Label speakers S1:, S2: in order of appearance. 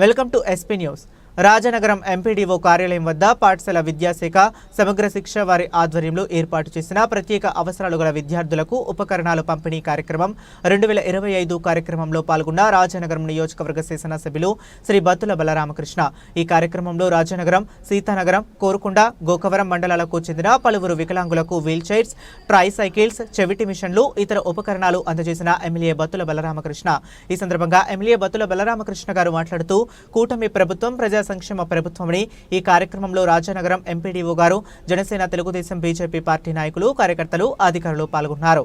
S1: Welcome to SP news Rajanagaram MPDO కార్యాలయం వద్ద పాఠశాల విద్యాశాఖ సమగ్ర శిక్ష వారి ఆధ్వర్యంలో ఏర్పాటు చేసిన ప్రత్యేక అవసరాలు గల విద్యార్థులకు ఉపకరణాలు పంపిణీ కార్యక్రమం రెండు వేల ఇరవై ఐదు కార్యక్రమంలో పాల్గొన్న రాజనగరం నియోజకవర్గ శాసనసభ్యులు శ్రీ బత్తుల బలరామకృష్ణ. ఈ కార్యక్రమంలో రాజనగరం సీతానగరం కోరుకొండ గోకవరం మండలాలకు చెందిన పలువురు వికలాంగులకు వీల్చైర్స్ ట్రైసైకిల్స్ ట్రై సైకిల్స్ చెవిటి మిషన్లు ఇతర ఉపకరణాలు అందజేసిన ఎమ్మెల్యే బత్తుల బలరామకృష్ణ. ఈ సందర్భంగా ఎమ్మెల్యే బత్తుల బలరామకృష్ణ గారు మాట్లాడుతూ కూటమి ప్రభుత్వం ప్రజా సంక్షేమ ప్రభుత్వమని ఈ కార్యక్రమంలో రాజానగరం ఎంపీడీఓ గారు జనసేన తెలుగుదేశం బీజేపీ పార్టీ నాయకులు కార్యకర్తలు అధికారులు పాల్గొన్నారు.